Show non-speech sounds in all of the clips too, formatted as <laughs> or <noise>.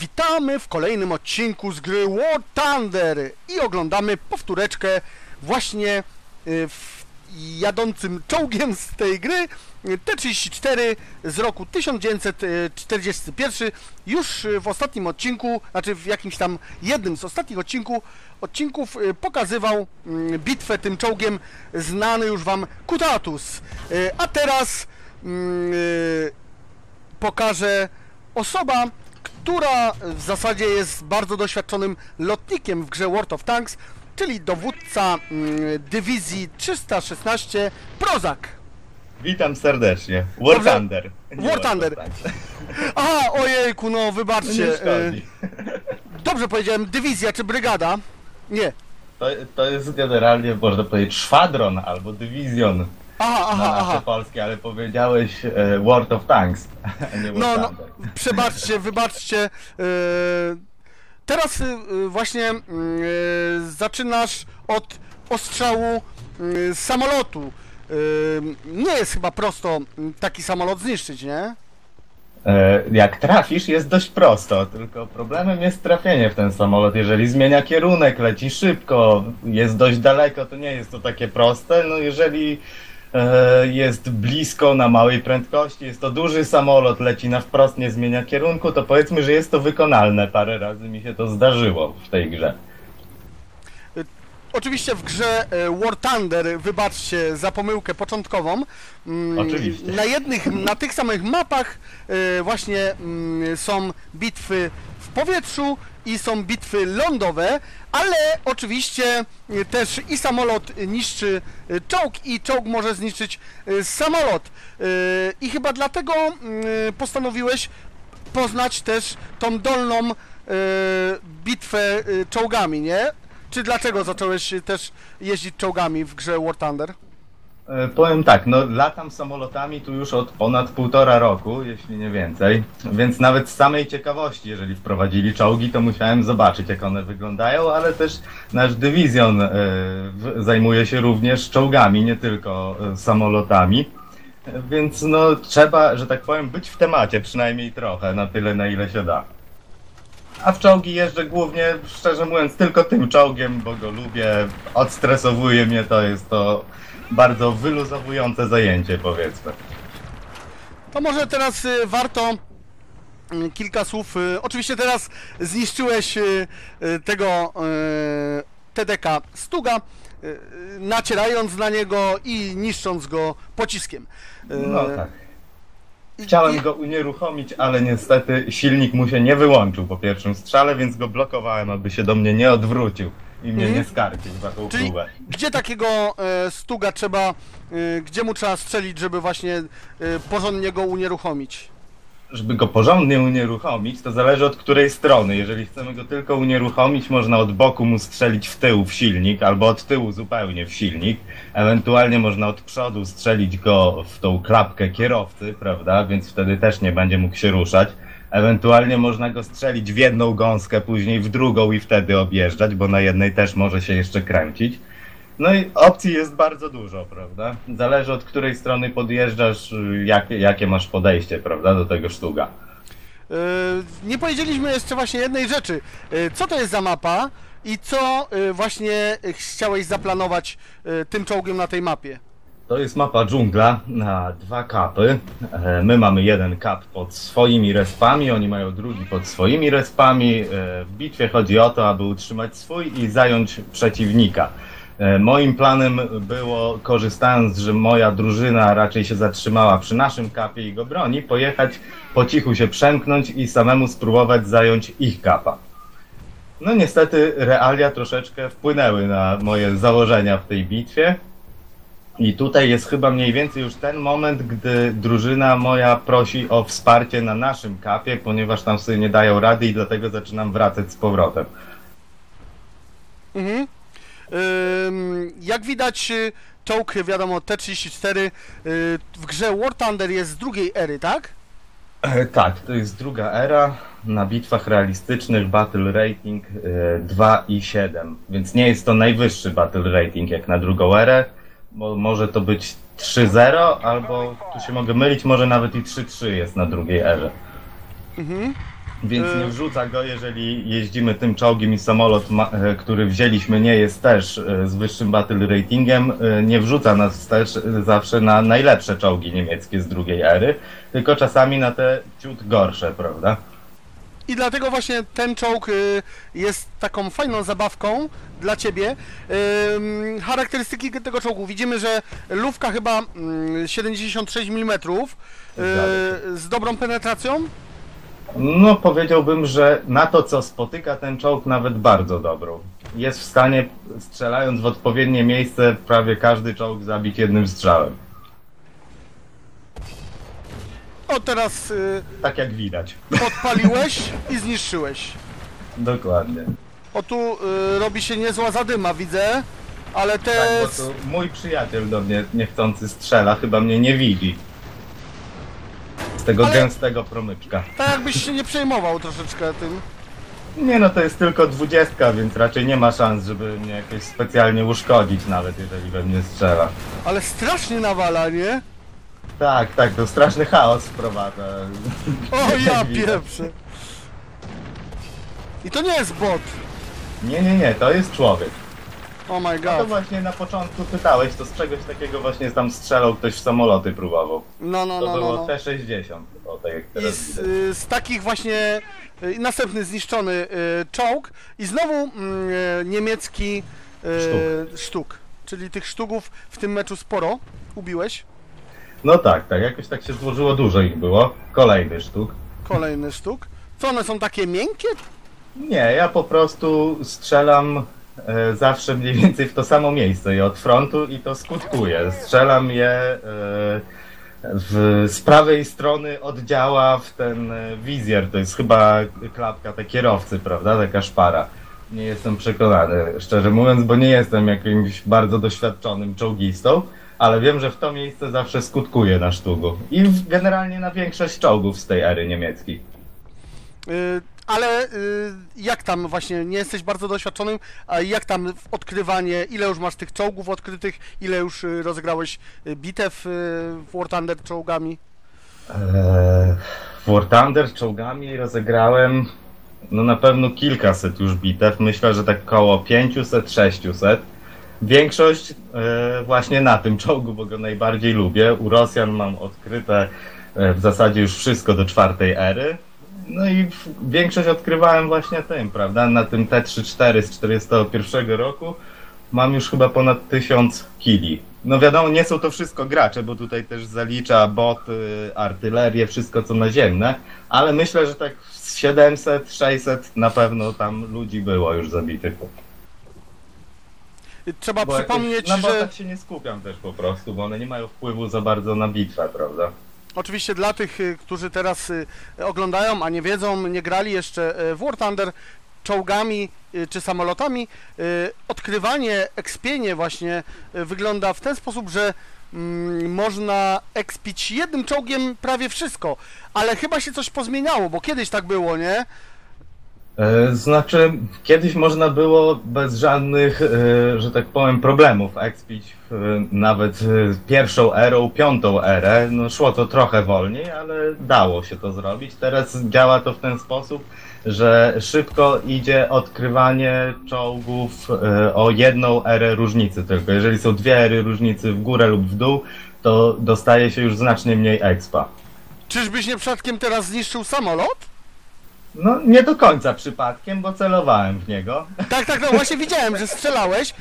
Witamy w kolejnym odcinku z gry War Thunder i oglądamy powtóreczkę właśnie y, jadącym czołgiem z tej gry y, T-34 z roku 1941 już w ostatnim odcinku, znaczy w jakimś tam jednym z ostatnich odcinku, odcinków y, pokazywał mm, bitwę tym czołgiem znany już wam Kutatus. Y, A teraz mm, pokaże osoba, która w zasadzie jest bardzo doświadczonym lotnikiem w grze World of Tanks, czyli dowódca mm, dywizji 316 Prozak. Witam serdecznie. War Dobrze. Thunder. Nie War Thunder. Tanks. <laughs> Aha, ojejku, no wybaczcie. e. Dobrze powiedziałem, dywizja czy brygada? Nie. To, to jest generalnie, można powiedzieć, szwadron albo dywizjon Aha, na aha, nasze aha. polskie, ale powiedziałeś e, World of Tanks, a nie No, no, Thunder. przebaczcie, wybaczcie. e, Teraz e, właśnie mm, e, zaczynasz od ostrzału z samolotu. E, Nie jest chyba prosto taki samolot zniszczyć, nie? E, jak trafisz jest dość prosto, tylko problemem jest trafienie w ten samolot. Jeżeli zmienia kierunek, leci szybko, jest dość daleko, to nie jest to takie proste. No jeżeli e, jest blisko na małej prędkości, jest to duży samolot, leci na wprost, nie zmienia kierunku, to powiedzmy, że jest to wykonalne. Parę razy mi się to zdarzyło w tej grze. Oczywiście w grze e, War Thunder, wybaczcie za pomyłkę początkową. mm, Oczywiście. Na jednych, na tych samych mapach e, właśnie mm, są bitwy w powietrzu i są bitwy lądowe, ale oczywiście e, też i samolot niszczy czołg i czołg może zniszczyć samolot. I chyba dlatego mm, postanowiłeś poznać też tą dolną bitwę czołgami, nie? Czy dlaczego zacząłeś też jeździć czołgami w grze War Thunder? E, Powiem tak, no latam samolotami tu już od ponad półtora roku, jeśli nie więcej, więc nawet z samej ciekawości, jeżeli wprowadzili czołgi, to musiałem zobaczyć jak one wyglądają, ale też nasz dywizjon w- zajmuje się również czołgami, nie tylko e, samolotami. Więc no trzeba, że tak powiem, być w temacie przynajmniej trochę, na tyle na ile się da. A w czołgi jeżdżę głównie, szczerze mówiąc, tylko tym czołgiem, bo go lubię, odstresowuje mnie, to jest to bardzo wyluzowujące zajęcie, powiedzmy. To może teraz y, warto y, kilka słów. y, Oczywiście teraz zniszczyłeś y, tego TDK Stuga, nacierając na niego i niszcząc go pociskiem. No tak. Chciałem go unieruchomić, ale niestety silnik mu się nie wyłączył po pierwszym strzale, więc go blokowałem, aby się do mnie nie odwrócił i mnie Mhm. nie skarcił za tą Czyli próbę. gdzie takiego e, stuga trzeba, e, gdzie mu trzeba strzelić, żeby właśnie e, porządnie go unieruchomić? Żeby go porządnie unieruchomić, to zależy od której strony. Jeżeli chcemy go tylko unieruchomić, można od boku mu strzelić w tył w silnik, albo od tyłu zupełnie w silnik. Ewentualnie można od przodu strzelić go w tą klapkę kierowcy, prawda? Więc wtedy też nie będzie mógł się ruszać. Ewentualnie można go strzelić w jedną gąskę, później w drugą i wtedy objeżdżać, bo na jednej też może się jeszcze kręcić. No i opcji jest bardzo dużo, prawda? Zależy od której strony podjeżdżasz, jak, jakie masz podejście, prawda, do tego sztuga. E, nie powiedzieliśmy jeszcze właśnie jednej rzeczy. E, co to jest za mapa i co e, właśnie chciałeś zaplanować tym czołgiem na tej mapie? To jest mapa dżungla na dwa kapy. My mamy jeden kap pod swoimi respami, oni mają drugi pod swoimi respami. W bitwie chodzi o to, aby utrzymać swój i zająć przeciwnika. E, Moim planem było, korzystając, że moja drużyna raczej się zatrzymała przy naszym kapie i go broni, pojechać po cichu się przemknąć i samemu spróbować zająć ich kapa. No niestety realia troszeczkę wpłynęły na moje założenia w tej bitwie. I tutaj jest chyba mniej więcej już ten moment, gdy drużyna moja prosi o wsparcie na naszym kapie, ponieważ tam sobie nie dają rady i dlatego zaczynam wracać z powrotem. Mhm. Jak widać, y, czołg, wiadomo, T-34 y, w grze War Thunder jest z drugiej ery, tak? E, tak, to jest druga era. Na bitwach realistycznych battle rating e, 2 i 7, więc nie jest to najwyższy battle rating jak na drugą erę, bo może to być 3-0, albo tu się mogę mylić, może nawet i 3-3 jest na drugiej erze. Mhm. Więc Y- nie wrzuca go, jeżeli jeździmy tym czołgiem i samolot, e, który wzięliśmy, nie jest też e, z wyższym battle ratingiem, e, nie wrzuca nas też e, zawsze na najlepsze czołgi niemieckie z drugiej ery, tylko czasami na te ciut gorsze, prawda? I dlatego właśnie ten czołg jest taką fajną zabawką dla ciebie. Charakterystyki tego czołgu. Widzimy, że lufka chyba mm, 76 mm z dobrą penetracją. No, powiedziałbym, że na to, co spotyka ten czołg, nawet bardzo dobrą. Jest w stanie, strzelając w odpowiednie miejsce, prawie każdy czołg zabić jednym strzałem. O, teraz y, Tak jak widać. podpaliłeś <laughs> i zniszczyłeś. Dokładnie. O, tu y, robi się niezła zadyma, widzę. Ale te... Tak, bo to mój przyjaciel do mnie niechcący strzela, chyba mnie nie widzi. Z tego Ale- gęstego promyczka. Tak jakbyś się nie przejmował troszeczkę tym. Nie no, to jest tylko dwudziestka, więc raczej nie ma szans, żeby mnie jakoś specjalnie uszkodzić nawet, jeżeli we mnie strzela. Ale strasznie nawala, nie? Tak, tak, to straszny chaos wprowadza. O, ja <laughs> pieprzę. I to nie jest bot. Nie, nie, nie, to jest człowiek. Oh my A to god. właśnie na początku pytałeś, to z czegoś takiego właśnie tam strzelał, ktoś w samoloty próbował. No, no, To no, było no. no. T-60, o tak jak I teraz z, widać. y, z takich właśnie y, następny zniszczony y, czołg i znowu mm, y, niemiecki y, sztuk. Czyli tych sztuków w tym meczu sporo ubiłeś. No tak, tak, jakoś tak się złożyło, dużo ich było. Kolejny sztuk. Kolejny sztuk. Co one są takie miękkie? Nie, ja po prostu strzelam zawsze mniej więcej w to samo miejsce i od frontu i to skutkuje. Strzelam je e, w, z prawej strony oddziała w ten e, wizjer, to jest chyba klapka tej kierowcy, prawda, taka szpara. Nie jestem przekonany, szczerze mówiąc, bo nie jestem jakimś bardzo doświadczonym czołgistą, ale wiem, że w to miejsce zawsze skutkuje na sztugu. I generalnie na większość czołgów z tej ery niemieckiej. Ale y, jak tam właśnie, nie jesteś bardzo doświadczonym, a jak tam w odkrywanie, ile już masz tych czołgów odkrytych, ile już y, rozegrałeś y, bitew w War Thunder czołgami? Eee, War Thunder czołgami rozegrałem no na pewno kilkaset już bitew. Myślę, że tak koło 500-600. Większość e, właśnie na tym czołgu, bo go najbardziej lubię. U Rosjan mam odkryte e, w zasadzie już wszystko do czwartej ery. No i większość odkrywałem właśnie tym, prawda? Na tym T-34 z 41 roku mam już chyba ponad 1000 kili. No wiadomo, nie są to wszystko gracze, bo tutaj też zalicza boty, artylerię, wszystko co naziemne, ale myślę, że tak z 700, 600 na pewno tam ludzi było już zabitych. Trzeba Bo przypomnieć, jakoś na że botach się nie skupiam też po prostu, bo one nie mają wpływu za bardzo na bitwę, prawda? Oczywiście dla tych, y, którzy teraz y, oglądają, a nie wiedzą, nie grali jeszcze y, w War Thunder czołgami czy samolotami, odkrywanie, ekspienie właśnie wygląda w ten sposób, że mm, można ekspić jednym czołgiem prawie wszystko, ale chyba się coś pozmieniało, bo kiedyś tak było, nie? E, Znaczy, kiedyś można było bez żadnych, e, że tak powiem, problemów ekspić nawet e, pierwszą erą, piątą erę. No szło to trochę wolniej, ale dało się to zrobić. Teraz działa to w ten sposób, że szybko idzie odkrywanie czołgów o jedną erę różnicy tylko. Jeżeli są dwie ery różnicy w górę lub w dół, to dostaje się już znacznie mniej expa. Czyżbyś nie przypadkiem teraz zniszczył samolot? No nie do końca przypadkiem, bo celowałem w niego. Tak, tak, no właśnie widziałem, że strzelałeś,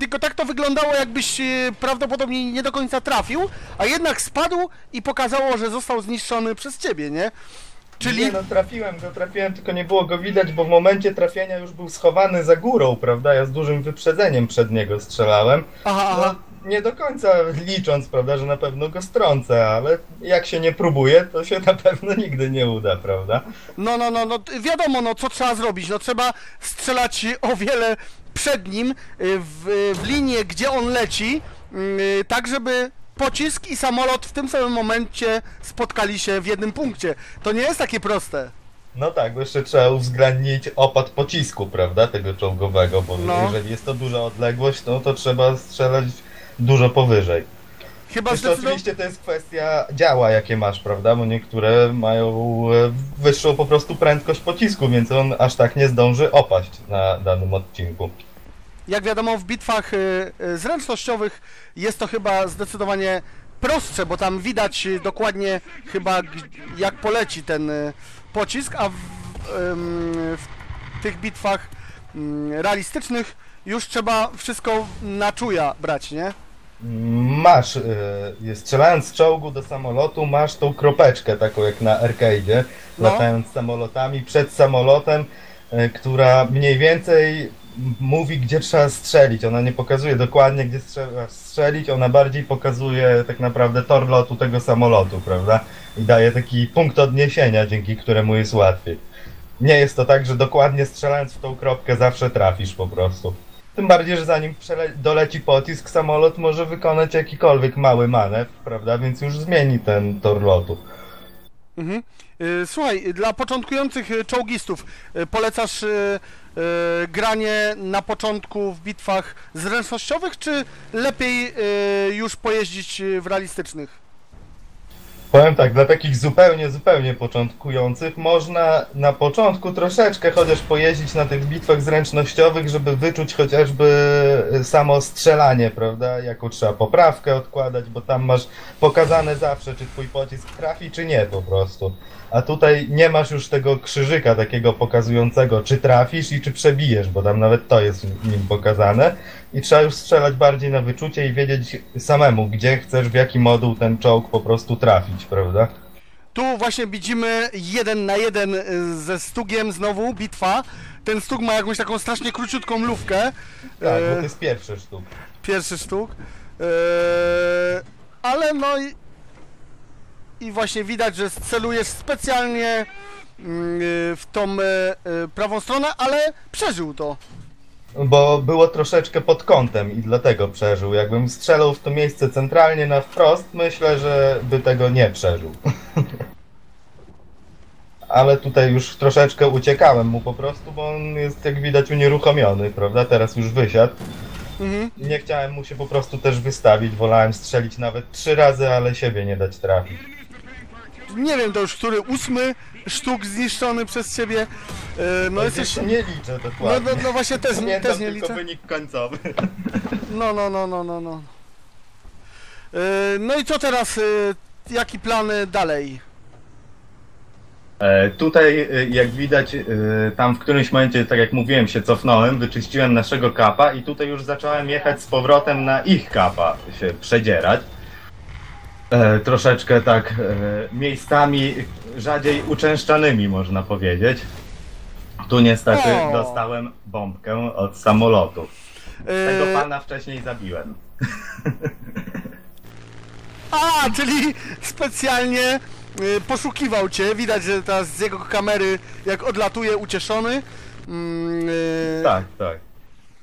tylko tak to wyglądało jakbyś e, prawdopodobnie nie do końca trafił, a jednak spadł i pokazało, że został zniszczony przez ciebie, nie? Czyli... Nie no, trafiłem go, trafiłem, tylko nie było go widać, bo w momencie trafienia już był schowany za górą, prawda? Ja z dużym wyprzedzeniem przed niego strzelałem. Aha, No, aha. nie do końca licząc, prawda, że na pewno go strącę, ale jak się nie próbuje, to się na pewno nigdy nie uda, prawda? No, no, no, no, wiadomo, no, co trzeba zrobić, no, trzeba strzelać o wiele przed nim, y, w, w linię, gdzie on leci, y, tak, żeby pocisk i samolot w tym samym momencie spotkali się w jednym punkcie. To nie jest takie proste. No tak, bo jeszcze trzeba uwzględnić opad pocisku, prawda, tego czołgowego, bo No. jeżeli jest to duża odległość, no to trzeba strzelać dużo powyżej. Chyba zdecydowanie... oczywiście to jest kwestia działa, jakie masz, prawda? Bo niektóre mają e, wyższą po prostu prędkość pocisku, więc on aż tak nie zdąży opaść na danym odcinku. Jak wiadomo, w bitwach y, y, zręcznościowych jest to chyba zdecydowanie prostsze, bo tam widać y, dokładnie chyba jak poleci ten pocisk, a w, w tych bitwach ym, realistycznych już trzeba wszystko na czuja brać, nie? Masz, jest- strzelając z czołgu do samolotu, masz tą kropeczkę taką jak na arcade'zie, No. latając samolotami przed samolotem, e, która mniej więcej mówi, gdzie trzeba strzelić. Ona nie pokazuje dokładnie, gdzie trzeba strzelić, ona bardziej pokazuje tak naprawdę tor lotu tego samolotu, prawda? I daje taki punkt odniesienia, dzięki któremu jest łatwiej. Nie jest to tak, że dokładnie strzelając w tą kropkę zawsze trafisz po prostu. Tym bardziej, że zanim doleci pocisk, samolot może wykonać jakikolwiek mały manewr, prawda? Więc już zmieni ten tor lotu. Mhm. Y, Słuchaj, dla początkujących y, czołgistów y, polecasz granie na początku w bitwach zręcznościowych, czy lepiej y, już pojeździć y, w realistycznych? Powiem tak, dla takich zupełnie, zupełnie początkujących można na początku troszeczkę chociaż pojeździć na tych bitwach zręcznościowych, żeby wyczuć chociażby samo strzelanie, prawda? Jaką trzeba poprawkę odkładać, bo tam masz pokazane zawsze, czy twój pocisk trafi, czy nie po prostu. A tutaj nie masz już tego krzyżyka takiego pokazującego, czy trafisz i czy przebijesz, bo tam nawet to jest nim pokazane. I trzeba już strzelać bardziej na wyczucie i wiedzieć samemu, gdzie chcesz, w jaki moduł ten czołg po prostu trafić, prawda? Tu właśnie widzimy jeden na jeden y, ze Stugiem znowu, bitwa. Ten Stug ma jakąś taką strasznie króciutką lówkę. Tak, bo E, to jest pierwszy sztuk. Pierwszy Stug. E, ale no i, właśnie widać, że celujesz specjalnie mm, y, w tą e, e, prawą stronę, ale przeżył to. Bo było troszeczkę pod kątem i dlatego przeżył. Jakbym strzelał w to miejsce centralnie na wprost, myślę, że by tego nie przeżył. <laughs> Ale tutaj już troszeczkę uciekałem mu po prostu, bo on jest jak widać unieruchomiony, prawda? Teraz już wysiadł. Mhm. Nie chciałem mu się po prostu też wystawić, wolałem strzelić nawet trzy razy, ale siebie nie dać trafić. Nie wiem, to już który ósmy sztuk zniszczony przez ciebie. E, no jesteś... Nie liczę No, dokładnie. no, no właśnie też, Pamiętam też nie tylko liczę. wynik końcowy. No, no, no, no, no, no. E, No i co teraz? e, Jaki plan dalej? Tutaj, jak widać, tam w którymś momencie, tak jak mówiłem, się cofnąłem, wyczyściłem naszego kapa i tutaj już zacząłem jechać z powrotem na ich kapa, się przedzierać. E, troszeczkę tak e, miejscami rzadziej uczęszczanymi, można powiedzieć. Tu niestety O. dostałem bombkę od samolotu. E, Tego pana wcześniej zabiłem. <laughs> A, czyli specjalnie y, poszukiwał cię. Widać, że teraz z jego kamery, jak odlatuje, ucieszony. Mm, y, Tak, tak.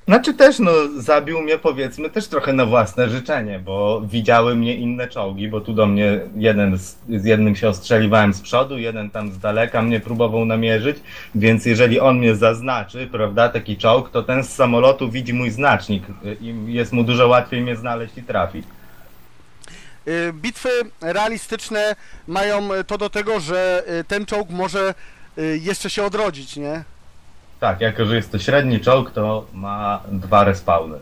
Znaczy też, no, zabił mnie powiedzmy też trochę na własne życzenie, bo widziały mnie inne czołgi, bo tu do mnie jeden z, z jednym się ostrzeliwałem z przodu, jeden tam z daleka mnie próbował namierzyć, więc jeżeli on mnie zaznaczy, prawda, taki czołg, to ten z samolotu widzi mój znacznik i jest mu dużo łatwiej mnie znaleźć i trafić. y, Bitwy realistyczne mają to do tego, że y, ten czołg może y, jeszcze się odrodzić, nie? Tak, jako że jest to średni czołg, to ma dwa respawny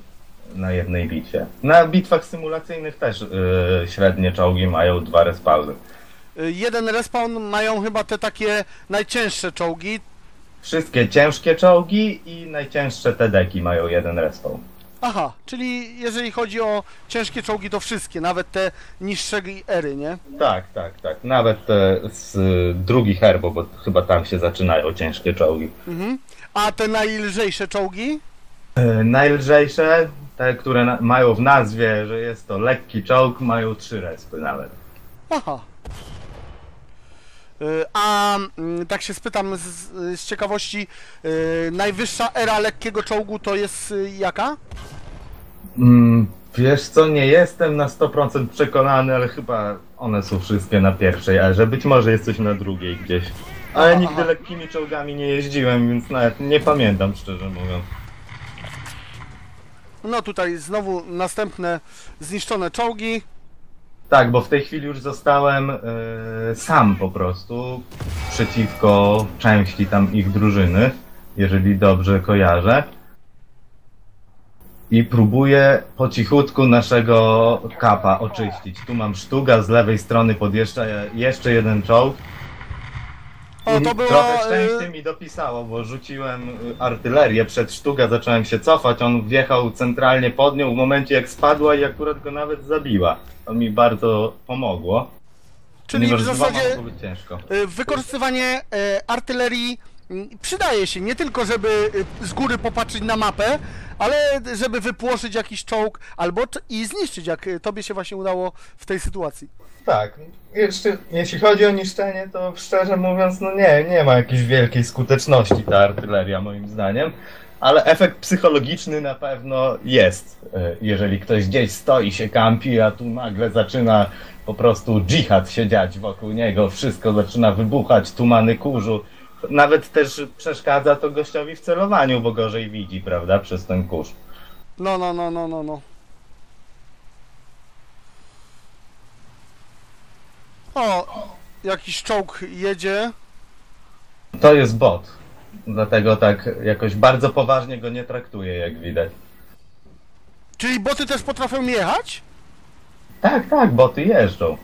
na jednej bitwie. Na bitwach symulacyjnych też y, średnie czołgi mają dwa respawny. Y, Jeden respawn mają chyba te takie najcięższe czołgi. Wszystkie ciężkie czołgi i najcięższe TD-ki mają jeden respawn. Aha, czyli jeżeli chodzi o ciężkie czołgi, to wszystkie, nawet te niższe ery, nie? Tak, tak, tak. Nawet te z drugich herbo, bo chyba tam się zaczynają ciężkie czołgi. Mhm. A te najlżejsze czołgi? Y, najlżejsze, te, które mają w nazwie, że jest to lekki czołg, mają trzy respy nawet. Aha. Y, A mm, tak się spytam z, z ciekawości, y, najwyższa era lekkiego czołgu to jest jaka? Mm, wiesz co, nie jestem na 100% przekonany, ale chyba one są wszystkie na pierwszej, a że być może jest coś na drugiej gdzieś. Ale nigdy lekkimi czołgami nie jeździłem, więc nawet nie pamiętam, szczerze mówiąc. No tutaj znowu następne zniszczone czołgi. Tak, bo w tej chwili już zostałem e, sam po prostu przeciwko części tam ich drużyny, jeżeli dobrze kojarzę. I próbuję po cichutku naszego kapa oczyścić. Tu mam sztuga, z lewej strony podjeżdża jeszcze jeden czołg. O, to było... Trochę e, szczęście mi dopisało, bo rzuciłem y, artylerię przed sztuga, zacząłem się cofać, on wjechał centralnie pod nią w momencie jak spadła i akurat go nawet zabiła. To mi bardzo pomogło. Czyli w zasadzie e, wykorzystywanie artylerii przydaje się nie tylko, żeby e, z góry popatrzeć na mapę, ale żeby wypłoszyć jakiś czołg albo i zniszczyć, jak e, tobie się właśnie udało w tej sytuacji. Tak, jeszcze jeśli chodzi o niszczenie, to szczerze mówiąc, no nie, nie ma jakiejś wielkiej skuteczności ta artyleria moim zdaniem. Ale efekt psychologiczny na pewno jest. E, Jeżeli ktoś gdzieś stoi, się kampi, a tu nagle zaczyna po prostu dżihad się dziać wokół niego, wszystko zaczyna wybuchać, tumany kurzu. Nawet też przeszkadza to gościowi w celowaniu, bo gorzej widzi, prawda, przez ten kurz. No, no, no, no, no, no. O, jakiś czołg jedzie. To jest bot. Dlatego tak jakoś bardzo poważnie go nie traktuję, jak widać. Czyli boty też potrafią jechać? Tak, tak, boty jeżdżą.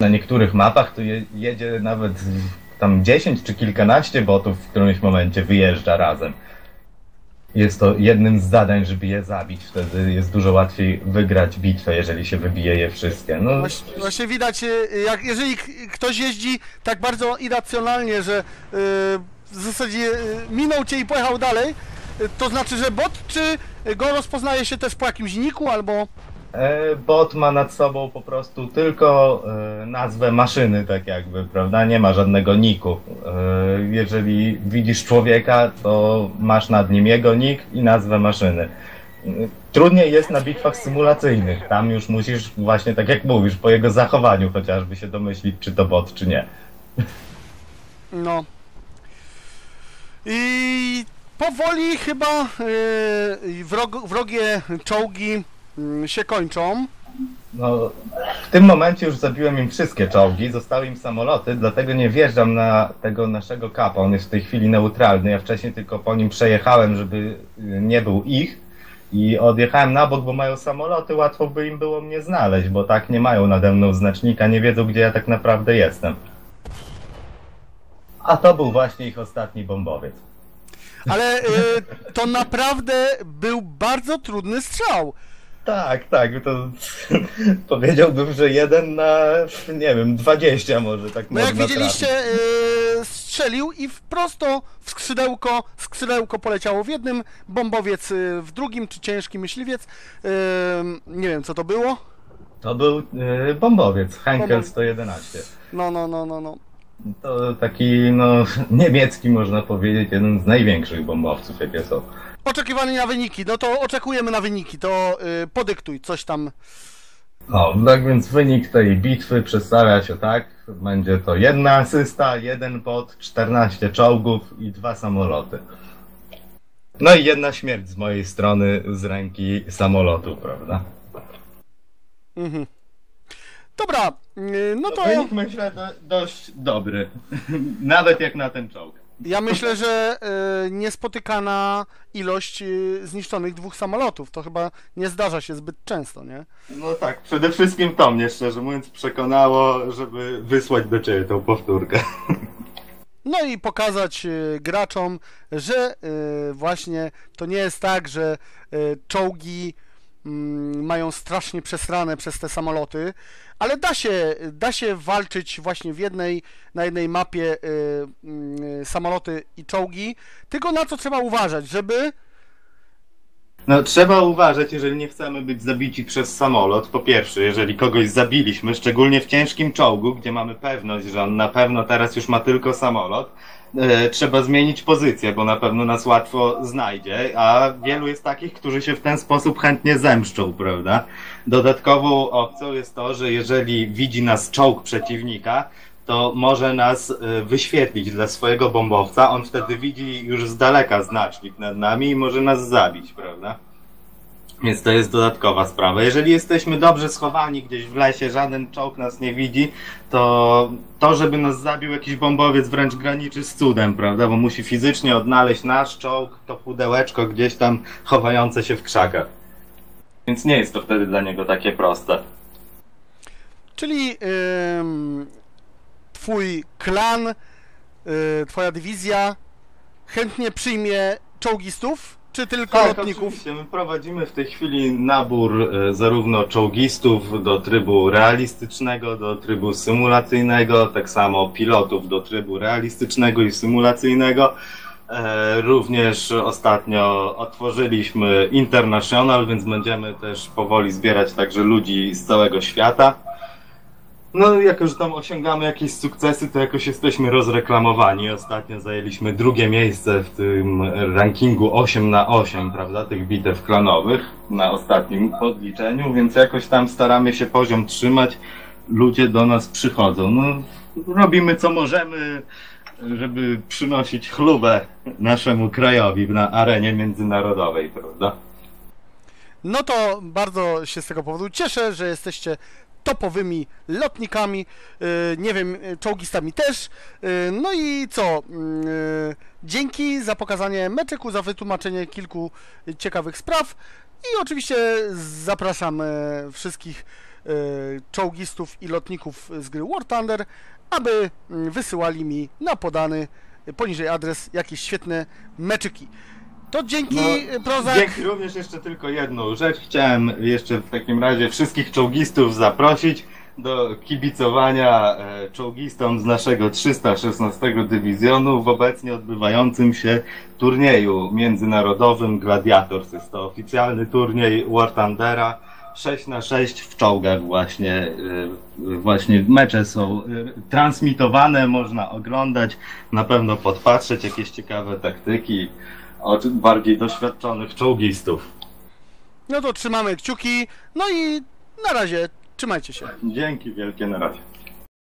Na niektórych mapach to je, jedzie nawet tam 10 czy kilkanaście botów w którymś momencie wyjeżdża razem. Jest to jednym z zadań, żeby je zabić. Wtedy jest dużo łatwiej wygrać bitwę, jeżeli się wybije je wszystkie. No, Właśnie, właśnie widać, e, jak jeżeli ktoś jeździ tak bardzo irracjonalnie, że e, w zasadzie e, minął cię i pojechał dalej, e, to znaczy, że bot, czy go rozpoznaje się też po jakimś niku, albo... E, Bot ma nad sobą po prostu tylko e, nazwę maszyny, tak jakby, prawda? Nie ma żadnego niku. E, Jeżeli widzisz człowieka, to masz nad nim jego nick i nazwę maszyny. Trudniej jest na bitwach symulacyjnych. Tam już musisz, właśnie tak jak mówisz, po jego zachowaniu chociażby się domyślić, czy to bot, czy nie. No. I powoli chyba yy, wrog, wrogie czołgi się kończą. No, w tym momencie już zabiłem im wszystkie czołgi, zostały im samoloty, dlatego nie wjeżdżam na tego naszego kapa. On jest w tej chwili neutralny. Ja wcześniej tylko po nim przejechałem, żeby y, nie był ich i odjechałem na bok, bo mają samoloty, łatwo by im było mnie znaleźć, bo tak nie mają nade mną znacznika, nie wiedzą gdzie ja tak naprawdę jestem. A to był właśnie ich ostatni bombowiec. Ale yy, to naprawdę był bardzo trudny strzał. Tak, tak, to <laughs> powiedziałbym, że jeden na, nie wiem, 20 może, tak No jak widzieliście, yy, strzelił i prosto w skrzydełko, skrzydełko poleciało w jednym, bombowiec yy, w drugim, czy ciężki myśliwiec. Yy, nie wiem co to było. To był y, bombowiec, Henkel Bombow- 111. No, no, no, no, no. To taki, no, niemiecki można powiedzieć, jeden z największych bombowców, jakie są. Oczekiwanie na wyniki, no to oczekujemy na wyniki, to yy, podyktuj coś tam. No, tak więc wynik tej bitwy przedstawia się tak, będzie to jedna asysta, jeden pot, 14 czołgów i dwa samoloty. No i jedna śmierć z mojej strony z ręki samolotu, prawda? Mhm. Dobra, yy, no to Wynik myślę do, dość dobry, <laughs> nawet jak na ten czołg. Ja myślę, że yy, niespotykana ilość yy, zniszczonych dwóch samolotów, to chyba nie zdarza się zbyt często, nie? No tak, przede wszystkim to mnie szczerze mówiąc przekonało, żeby wysłać do ciebie tą powtórkę. No i pokazać y, graczom, że y, właśnie to nie jest tak, że y, czołgi mają strasznie przesrane przez te samoloty, ale da się, da się walczyć właśnie w jednej, na jednej mapie y, y, samoloty i czołgi, tylko na co trzeba uważać, żeby No trzeba uważać, jeżeli nie chcemy być zabici przez samolot. Po pierwsze, jeżeli kogoś zabiliśmy, szczególnie w ciężkim czołgu, gdzie mamy pewność, że on na pewno teraz już ma tylko samolot, e, trzeba zmienić pozycję, bo na pewno nas łatwo znajdzie, a wielu jest takich, którzy się w ten sposób chętnie zemszczą, prawda? Dodatkową opcją jest to, że jeżeli widzi nas czołg przeciwnika, to może nas e, wyświetlić dla swojego bombowca. On wtedy widzi już z daleka znacznik nad nami i może nas zabić, prawda? Więc to jest dodatkowa sprawa. Jeżeli jesteśmy dobrze schowani gdzieś w lesie, żaden czołg nas nie widzi, to to, żeby nas zabił jakiś bombowiec wręcz graniczy z cudem, prawda? Bo musi fizycznie odnaleźć nasz czołg, to pudełeczko gdzieś tam chowające się w krzakach. Więc nie jest to wtedy dla niego takie proste. Czyli ym, twój klan, y, twoja dywizja chętnie przyjmie czołgistów, czy tylko Tak, lotników? oczywiście. My prowadzimy w tej chwili nabór e, zarówno czołgistów do trybu realistycznego, do trybu symulacyjnego, tak samo pilotów do trybu realistycznego i symulacyjnego. E, Również ostatnio otworzyliśmy International, więc będziemy też powoli zbierać także ludzi z całego świata. No, jako że tam osiągamy jakieś sukcesy, to jakoś jesteśmy rozreklamowani. Ostatnio zajęliśmy drugie miejsce w tym rankingu 8 na 8 prawda, tych bitew klanowych na ostatnim podliczeniu, więc jakoś tam staramy się poziom trzymać. Ludzie do nas przychodzą. No, robimy co możemy, żeby przynosić chlubę naszemu krajowi na arenie międzynarodowej, prawda? No to bardzo się z tego powodu cieszę, że jesteście topowymi lotnikami, yy, nie wiem, yy, czołgistami też. Yy, No i co? Dzięki za pokazanie meczyku, za wytłumaczenie kilku ciekawych spraw i oczywiście zapraszam wszystkich czołgistów i lotników z gry War Thunder, aby mm, wysyłali mi na podany poniżej adres jakieś świetne meczyki. To dzięki No, Prozak. Dzięki również jeszcze tylko jedną rzecz. Chciałem jeszcze w takim razie wszystkich czołgistów zaprosić do kibicowania e, czołgistom z naszego 316 dywizjonu w obecnie odbywającym się turnieju międzynarodowym Gladiators. Jest to oficjalny turniej War Thundera. 6 na 6 w czołgach właśnie, e, właśnie mecze są e, transmitowane, można oglądać, na pewno podpatrzeć jakieś ciekawe taktyki od bardziej doświadczonych czołgistów. No to trzymamy kciuki. No i na razie trzymajcie się. Dzięki wielkie na razie.